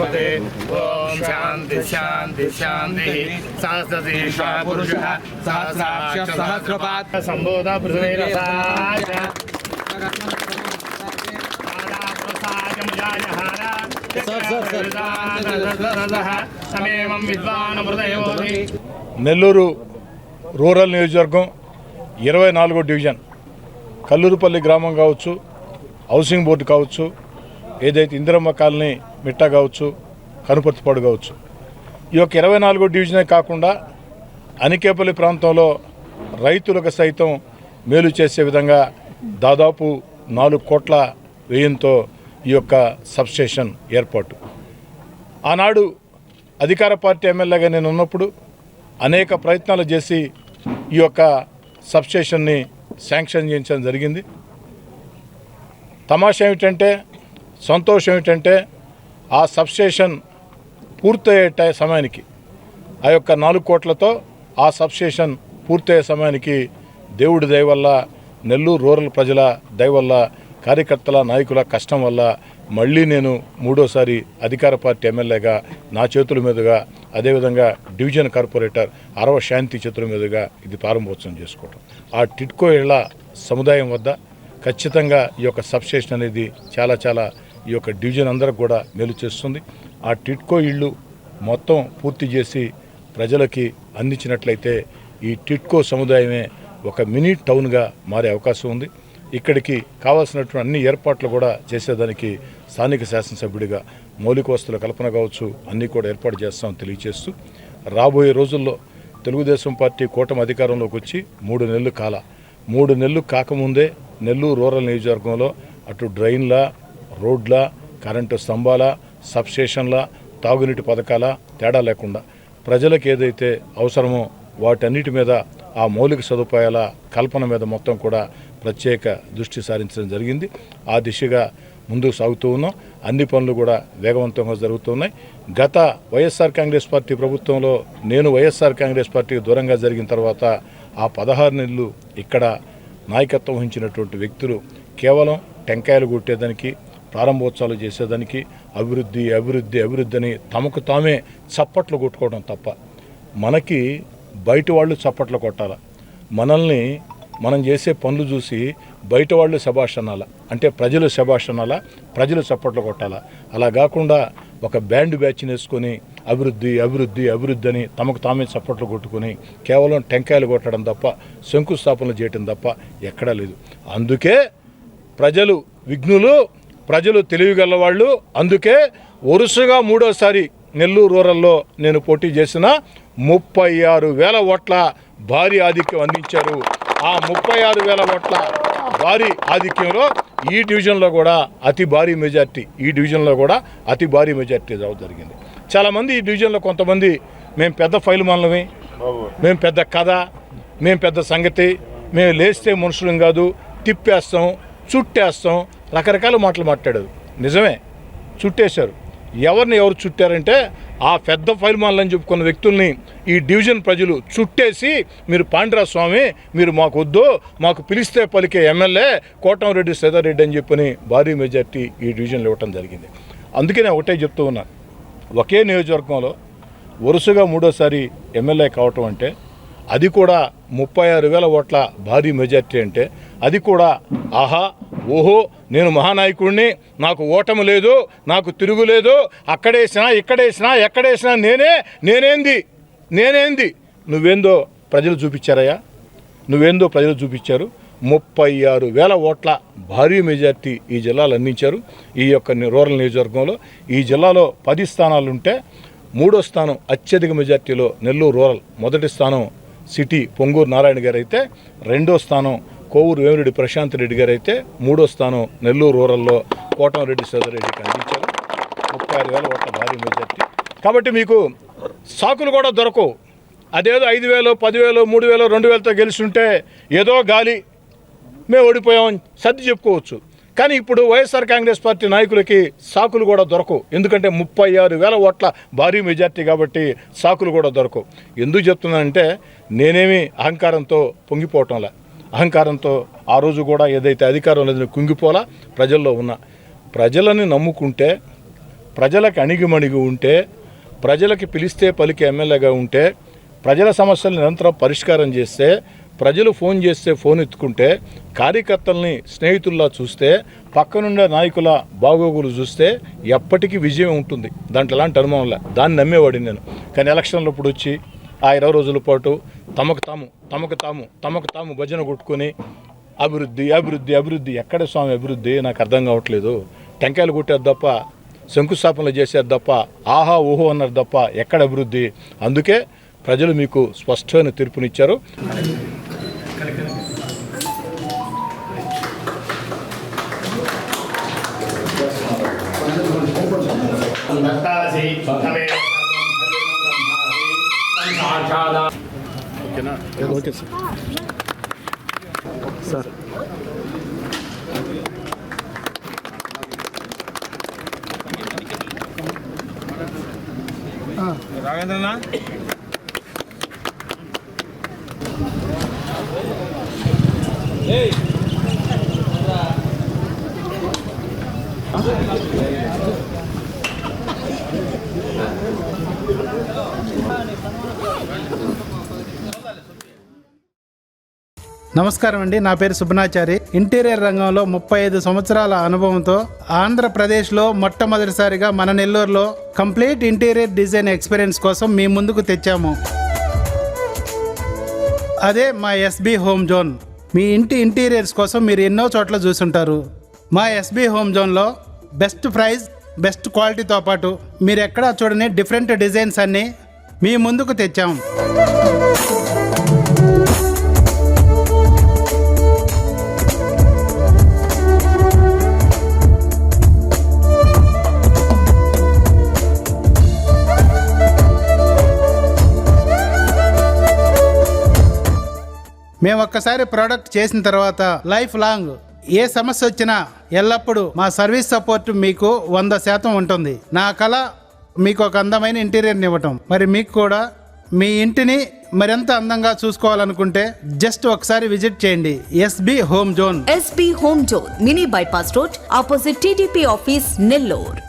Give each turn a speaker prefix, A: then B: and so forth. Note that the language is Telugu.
A: బృహస్పతి ఓం శాంతి శాంతి శాంతి సహస్రశీర్ష పురుష సహస్రాక్ష సహస్రపాత్ సంబోధ పృథ్వీరసాయ సమేమం విద్వాన్ హృదయోధి
B: నెల్లూరు రూరల్ నియోజకవర్గం ఇరవై నాలుగో డివిజన్. కల్లూరుపల్లి గ్రామం కావచ్చు హౌసింగ్ బోర్డు కావచ్చు ఏదైతే ఇందిరమ్మ కాలనీ మిట్టా కావచ్చు కనుపర్తిపాడు కావచ్చు. ఈ యొక్క ఇరవై నాలుగో డివిజనే కాకుండా అనికేపల్లి ప్రాంతంలో రైతులకు సైతం మేలు చేసే విధంగా దాదాపు నాలుగు కోట్ల వ్యయంతో ఈ యొక్క సబ్స్టేషన్ ఏర్పాటు. ఆనాడు అధికార పార్టీ ఎమ్మెల్యేగా నేను ఉన్నప్పుడు అనేక ప్రయత్నాలు చేసి ఈ యొక్క సబ్స్టేషన్ని శాంక్షన్ చేయించడం జరిగింది. తమాషా ఏమిటంటే సంతోషం ఏమిటంటే ఆ సబ్స్టేషన్ పూర్తయ్యే టై- సమయానికి ఆ యొక్క నాలుగు కోట్లతో ఆ సబ్స్టేషన్ పూర్తయ్యే సమయానికి దేవుడి దయ వల్ల నెల్లూరు రూరల్ ప్రజల దయ వల్ల కార్యకర్తల నాయకుల కష్టం వల్ల మళ్ళీ నేను మూడోసారి అధికార పార్టీ ఎమ్మెల్యేగా నా చేతుల మీదుగా అదేవిధంగా డివిజన్ కార్పొరేటర్ అరవ శాంతి చేతుల మీదుగా ఇది ప్రారంభోత్సవం చేసుకోవటం. ఆ టిట్కో ఇళ్ళ సముదాయం వద్ద ఖచ్చితంగా ఈ యొక్క సబ్స్టేషన్ అనేది చాలా చాలా ఈ యొక్క డివిజన్ అందరికి కూడా మేలు చేస్తుంది. ఆ టిట్కో ఇళ్ళు మొత్తం పూర్తి చేసి ప్రజలకి అందించినట్లయితే ఈ టిట్కో సముదాయమే ఒక మినీ టౌన్గా మారే అవకాశం ఉంది. ఇక్కడికి కావాల్సినటువంటి అన్ని ఏర్పాట్లు కూడా చేసేదానికి స్థానిక శాసనసభ్యుడిగా మౌలిక వస్తువుల కల్పన కావచ్చు అన్నీ కూడా ఏర్పాటు చేస్తామని తెలియజేస్తూ రాబోయే రోజుల్లో తెలుగుదేశం పార్టీ కూటమి అధికారంలోకి వచ్చి మూడు నెలలు కాల. మూడు నెలలు కాకముందే నెల్లూరు రూరల్ నియోజకవర్గంలో అటు డ్రైన్ల రోడ్ల కరెంటు స్తంభాల సబ్స్టేషన్ల తాగునీటి పథకాల తేడా లేకుండా ప్రజలకు ఏదైతే అవసరమో వాటన్నిటి మీద ఆ మౌలిక సదుపాయాల కల్పన మీద మొత్తం కూడా ప్రత్యేక దృష్టి సారించడం జరిగింది. ఆ దిశగా ముందుకు సాగుతూ ఉన్నాం. అన్ని పనులు కూడా వేగవంతంగా జరుగుతున్నాయి. గత వైఎస్ఆర్ కాంగ్రెస్ పార్టీ ప్రభుత్వంలో నేను వైఎస్ఆర్ కాంగ్రెస్ పార్టీకి దూరంగా జరిగిన తర్వాత ఆ పదహారు నెలలు ఇక్కడ నాయకత్వం వహించినటువంటి వ్యక్తులు కేవలం టెంకాయలు కొట్టేదానికి ప్రారంభోత్సవాలు చేసేదానికి అభివృద్ధి అభివృద్ధి అభివృద్ధి అని తమకు తామే చప్పట్లు కొట్టుకోవడం తప్ప మనకి బయట వాళ్ళు చప్పట్లు కొట్టాల? మనల్ని మనం చేసే పనులు చూసి బయట వాళ్ళు శబాష్ అంటే ప్రజలు శబాష్ ప్రజలు చప్పట్లు కొట్టాలా? అలా కాకుండా ఒక బ్యాండ్ బ్యాచ్ వేసుకొని అభివృద్ధి అభివృద్ధి అభివృద్ధి అని తమకు తామే చప్పట్లు కొట్టుకొని కేవలం టెంకాయలు కొట్టడం తప్ప శంకుస్థాపనలు చేయటం తప్ప ఎక్కడా లేదు. అందుకే ప్రజలు విఘ్నులు ప్రజలు తెలివిగల వాళ్ళు అందుకే వరుసగా మూడోసారి నెల్లూరు రూరల్లో నేను పోటీ చేసిన ముప్పై ఆరు వేల ఓట్ల భారీ ఆధిక్యం అందించారు. ఆ ముప్పై ఆరు వేల ఓట్ల భారీ ఆధిక్యంలో ఈ డివిజన్లో కూడా అతి భారీ మెజార్టీ ఈ డివిజన్లో కూడా అతి భారీ మెజార్టీ రావడం జరిగింది. చాలామంది ఈ డివిజన్లో కొంతమంది మేము పెద్ద ఫైల్ మనలమే మేము పెద్ద కథ మేము పెద్ద సంగతి మేము లేస్తే మనుషులం కాదు తిప్పేస్తాం చుట్టేస్తాం రకరకాల మాటలు మాట్లాడారు. నిజమే చుట్టేశారు. ఎవరిని ఎవరు చుట్టారంటే ఆ పెద్ద ఫైల్ మాలని చెప్పుకున్న వ్యక్తుల్ని ఈ డివిజన్ ప్రజలు చుట్టేసి మీరు పాండ్రా స్వామి మీరు మాకు వద్దు మాకు పిలిస్తే పలికే ఎమ్మెల్యే కోటంరెడ్డి సీతారెడ్డి అని చెప్పని భారీ మెజార్టీ ఈ డివిజన్లో ఇవ్వటం జరిగింది. అందుకే నేను ఒకటే చెప్తూ ఉన్నాను ఒకే నియోజకవర్గంలో వరుసగా మూడోసారి ఎమ్మెల్యే కావటం అంటే అది కూడా ముప్పై ఆరు వేల ఓట్ల భారీ మెజార్టీ అంటే అది కూడా ఆహా ఓహో నేను మహానాయకుడిని నాకు ఓటము లేదు నాకు తిరుగులేదు అక్కడేసినా ఇక్కడేసినా ఎక్కడేసినా నేనే నేనేంది నేనేంది? నువ్వేందో ప్రజలు చూపించారయ్యా. నువ్వేందో ప్రజలు చూపించారు. ముప్పై ఆరు వేల ఓట్ల భారీ మెజార్టీ ఈ జిల్లాలో అందించారు. ఈ యొక్క ని- రూరల్ నియోజకవర్గంలో ఈ జిల్లాలో పది స్థానాలు ఉంటే మూడో స్థానం అత్యధిక మెజార్టీలో నెల్లూరు రూరల్. మొదటి స్థానం సిటీ పొంగూరు నారాయణ గారు అయితే రెండో స్థానం కోవూరు వేమిరెడ్డి ప్రశాంత్ రెడ్డి గారు అయితే మూడో స్థానం నెల్లూరు రూరల్లో కోటంరెడ్డి సోదరెడ్డికి అందించారు. ముప్పై ఆరు వేల ఓట్ల భారీ మెజార్టీ. కాబట్టి మీకు సాకులు కూడా దొరకవు. అదేదో ఐదు వేలు పదివేలు మూడు వేలు రెండు వేలతో గెలుచుంటే ఏదో గాలి మేము ఓడిపోయాం సర్ది చెప్పుకోవచ్చు. కానీ ఇప్పుడు వైఎస్ఆర్ కాంగ్రెస్ పార్టీ నాయకులకి సాకులు కూడా దొరకవు. ఎందుకంటే ముప్పై ఆరు వేల ఓట్ల భారీ మెజార్టీ కాబట్టి సాకులు కూడా దొరకవు. ఎందుకు చెప్తున్నానంటే నేనేమి అహంకారంతో పొంగిపోవటంలా. అహంకారంతో ఆ రోజు కూడా ఏదైతే అధికారం లేదని కుంగిపోలా ప్రజల్లో ఉన్నా ప్రజలని నమ్ముకుంటే ప్రజలకు అణిగిమణిగి ఉంటే ప్రజలకి పిలిస్తే పలికి ఎమ్మెల్యేగా ఉంటే ప్రజల సమస్యలు నిరంతరం పరిష్కారం చేస్తే ప్రజలు ఫోన్ చేస్తే ఫోన్ ఎత్తుకుంటే కార్యకర్తల్ని స్నేహితుల్లా చూస్తే పక్కనుండే నాయకుల బాగోగులు చూస్తే ఎప్పటికీ విజయం ఉంటుంది. దాంట్లో ఎలాంటి అనుమానంలే దాన్ని నమ్మేవాడిని నేను. కానీ ఎలక్షన్లు ఇప్పుడు వచ్చి ఆ ఇరవై రోజుల పాటు తమకు తాము తమకు తాము తమకు తాము భజన కొట్టుకొని అభివృద్ధి అభివృద్ధి అభివృద్ధి ఎక్కడ స్వామి అభివృద్ధి నాకు అర్థం కావట్లేదు. టెంకాయలు కొట్టారు తప్ప శంకుస్థాపనలు చేశారు తప్ప ఆహా ఊహో అన్నారు తప్ప ఎక్కడ అభివృద్ధి? అందుకే ప్రజలు మీకు స్పష్టమైన తీర్పునిచ్చారు.
A: దత్తాసి తమే సాక్షాదా
B: ఓకేనా ఓకే సార్
A: రాఘవేంద్రనా
C: నమస్కారం అండి. నా పేరు సుబ్బనాచారి. ఇంటీరియర్ రంగంలో ముప్పై ఐదు సంవత్సరాల అనుభవంతో ఆంధ్రప్రదేశ్లో మొట్టమొదటిసారిగా మన నెల్లూరులో కంప్లీట్ ఇంటీరియర్ డిజైన్ ఎక్స్పీరియన్స్ కోసం మీ ముందుకు తెచ్చాము. అదే మా ఎస్బి హోమ్ జోన్. మీ ఇంటి ఇంటీరియర్స్ కోసం మీరు ఎన్నో చోట్ల చూసుంటారు. మా ఎస్బి హోమ్ జోన్లో బెస్ట్ ప్రైస్ బెస్ట్ క్వాలిటీతో పాటు మీరు ఎక్కడా చూడని డిఫరెంట్ డిజైన్స్ అన్నీ మీ ముందుకు తెచ్చాం. మేము ఒక్కసారి ప్రోడక్ట్ చేసిన తర్వాత లైఫ్ లాంగ్ ఏ సమస్య వచ్చినా ఎల్లప్పుడూ మా సర్వీస్ సపోర్ట్ మీకు వంద శాతం ఉంటుంది. నా కళ మీకు ఒక అందమైన ఇంటీరియర్ని ఇవ్వటం. మరి మీకు కూడా మీ ఇంటిని మరింత అందంగా చూసుకోవాలనుకుంటే జస్ట్ ఒకసారి విజిట్ చేయండి. SB home zone.
D: SB home zone mini bypass road opposite TDP office Nellore.